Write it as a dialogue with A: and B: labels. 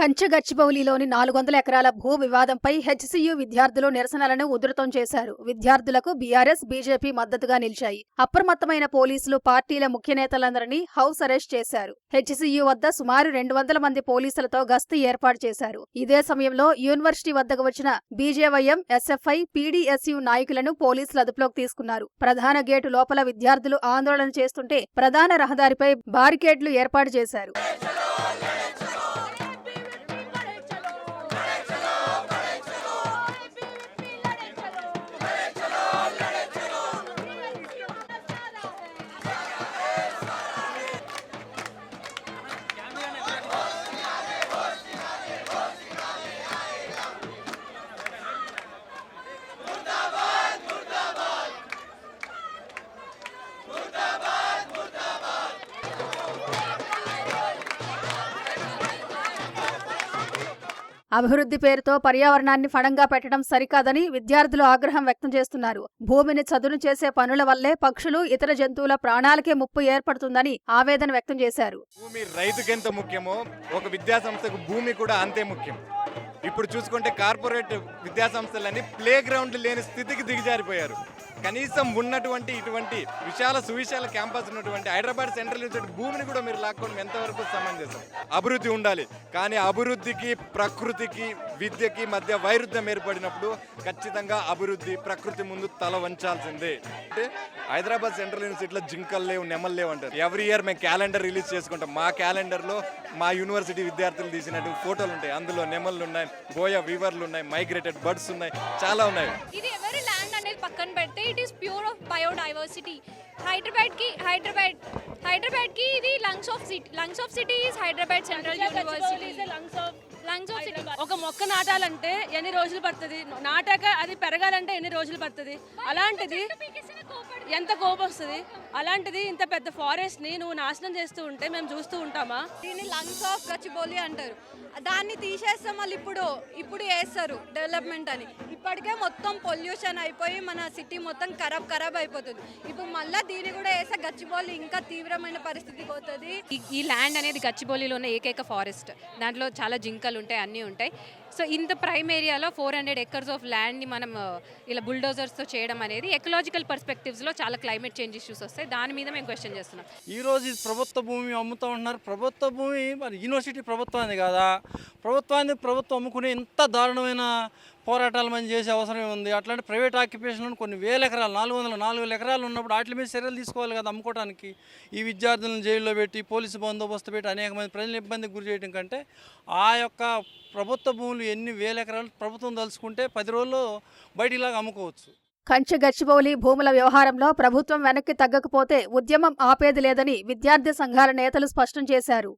A: కంచగచ్చిబౌలిలోని నాలుగు వందల ఎకరాల భూ వివాదంపై హెచ్సియు విద్యార్థులు నిరసనలను ఉధృతం చేశారు. విద్యార్థులకు బీఆర్ఎస్ బీజేపీ మద్దతుగా నిలిచాయి. అప్రమత్తమైన పోలీసులు పార్టీల ముఖ్య నేతలందరినీ హౌస్ అరెస్ట్ చేశారు. హెచ్సియు వద్ద సుమారు రెండు వందల మంది పోలీసులతో గస్తీ ఏర్పాటు చేశారు. ఇదే సమయంలో యూనివర్సిటీ వద్దకు వచ్చిన బీజేవైఎం ఎస్ఎఫ్ఐ పీడీఎస్యు నాయకులను పోలీసులు అదుపులోకి తీసుకున్నారు. ప్రధాన గేటు లోపల విద్యార్థులు ఆందోళన చేస్తుంటే ప్రధాన రహదారిపై బారికేడ్లు ఏర్పాటు చేశారు. అభివృద్ధి పేరుతో పర్యావరణాన్ని ఫణంగా పెట్టడం సరికాదని విద్యార్థులు ఆగ్రహం వ్యక్తం చేస్తున్నారు. భూమిని చదును చేసే పనుల వల్లే పక్షులు ఇతర జంతువుల ప్రాణాలకే ముప్పు ఏర్పడుతుందని ఆవేదన వ్యక్తం చేశారు.
B: భూమి రైతుకి ఎంత ముఖ్యమో ఒక విద్యా సంస్థకు భూమి కూడా అంతే ముఖ్యం. ఇప్పుడు చూసుకుంటే కార్పొరేట్ విద్యా సంస్థలన్నీ ప్లే గ్రౌండ్ లేని స్థితికి దిగజారిపోయారు. కనీసం ఉన్నటువంటి ఇటువంటి విశాల సువిశాల క్యాంపస్ ఉన్నటువంటి హైదరాబాద్ సెంట్రల్ యూనివర్సిటీ భూమిని కూడా మీరు లాక్కోవడం ఎంతవరకు సమంజసం అభివృద్ధి ఉండాలి. కానీ అభివృద్ధికి ప్రకృతికి విద్యకి మధ్య వైరుధ్యం ఏర్పడినప్పుడు ఖచ్చితంగా అభివృద్ధి ప్రకృతి ముందు తల వంచాల్సిందే. అంటే హైదరాబాద్ సెంట్రల్ యూనివర్సిటీలో జింకలు లేవు నెమలు లేవు అంటారు. ఎవ్రీ ఇయర్ మేము క్యాలెండర్ రిలీజ్ చేసుకుంటాం. మా క్యాలెండర్లో మా యూనివర్సిటీ విద్యార్థులు తీసినట్టు ఫోటోలు ఉంటాయి. అందులో నెమళ్ళు ఉన్నాయి బోయ వీవర్లు ఉన్నాయి మైగ్రేటెడ్ బర్డ్స్ ఉన్నాయి చాలా ఉన్నాయి.
C: అనేది పక్కన పెడితే it is pure of biodiversity హైదరాబాద్కి హైదరాబాద్ హైదరాబాద్కి ఇది lungs of city lungs of city is Hyderabad central university lungs of lungs of city
D: ఒక మొక్క నాటాలంటే ఎన్ని రోజులు పడుతుంది? నాటాక అది పెరగాలంటే ఎన్ని రోజులు పడుతుంది? అలాంటిది ఎంత కోపం వస్తుంది? అలాంటిది ఇంత పెద్ద ఫారెస్ట్ని నువ్వు నాశనం చేస్తూ ఉంటే మేము చూస్తూ ఉంటామా?
E: దీన్ని లంగ్స్ ఆఫ్ గచ్చిబౌలి అంటారు. దాన్ని తీసేస్తే మళ్ళీ ఇప్పుడు ఇప్పుడు వేస్తారు డెవలప్మెంట్ అని. ఇప్పటికే మొత్తం పొల్యూషన్ అయిపోయి మన సిటీ మొత్తం ఖరాబ్ ఖరాబ్ అయిపోతుంది. ఇప్పుడు మళ్ళీ దీన్ని కూడా వేస్తే గచ్చిబౌలి ఇంకా తీవ్రమైన పరిస్థితికి పోతుంది.
F: ఈ- ఈ ల్యాండ్ అనేది గచ్చిబౌలిలో ఉన్న ఏకైక ఫారెస్ట్ దాంట్లో చాలా జింకలు ఉంటాయి అన్నీ ఉంటాయి. సో ఇంత ప్రైమ్ ఏరియాలో ఫోర్ హండ్రెడ్ ఎకర్స్ ఆఫ్ ల్యాండ్ని మనం ఇలా బుల్డోజర్స్తో చేయడం అనేది ఎకలాజికల్ పర్స్పెక్టివ్స్లో చాలా క్లైమేట్ చేంజ్ ఇష్యూస్ వస్తాయి. దాని మీద మేము క్వశ్చన్ చేస్తున్నాం.
G: ఈ రోజు ఇది ప్రభుత్వ భూమి అమ్ముతూ ఉంటున్నారు. ప్రభుత్వ భూమి మరి యూనివర్సిటీ ప్రభుత్వాన్ని కదా? ప్రభుత్వాన్ని ప్రభుత్వం అమ్ముకునే ఇంత దారుణమైన పోరాటాలు మనం చేసే అవసరం ఉంది. అట్లాంటి ప్రైవేట్ ఆక్యుపేషన్ కొన్ని వేల ఎకరాలు నాలుగు వందల నాలుగు వేల ఎకరాలు ఉన్నప్పుడు వాటి మీద చర్యలు తీసుకోవాలి కదా అమ్ముకోవడానికి ఈ విద్యార్థులను జైల్లో పెట్టి పోలీసు బందోబస్తు పెట్టి అనేక మంది ప్రజలు ఇబ్బందికి గురి చేయడం కంటే ఆ యొక్క ప్రభుత్వ భూములు ఎన్ని వేల ఎకరాలు ప్రభుత్వం తలుచుకుంటే పది రోజుల్లో బయటిలాగా అమ్ముకోవచ్చు.
A: కంచె గచ్చిబౌలి భూముల వ్యవహారంలో ప్రభుత్వం వెనక్కి తగ్గకపోతే ఉద్యమం ఆపేది లేదని విద్యార్థి సంఘాల నేతలు స్పష్టం చేశారు.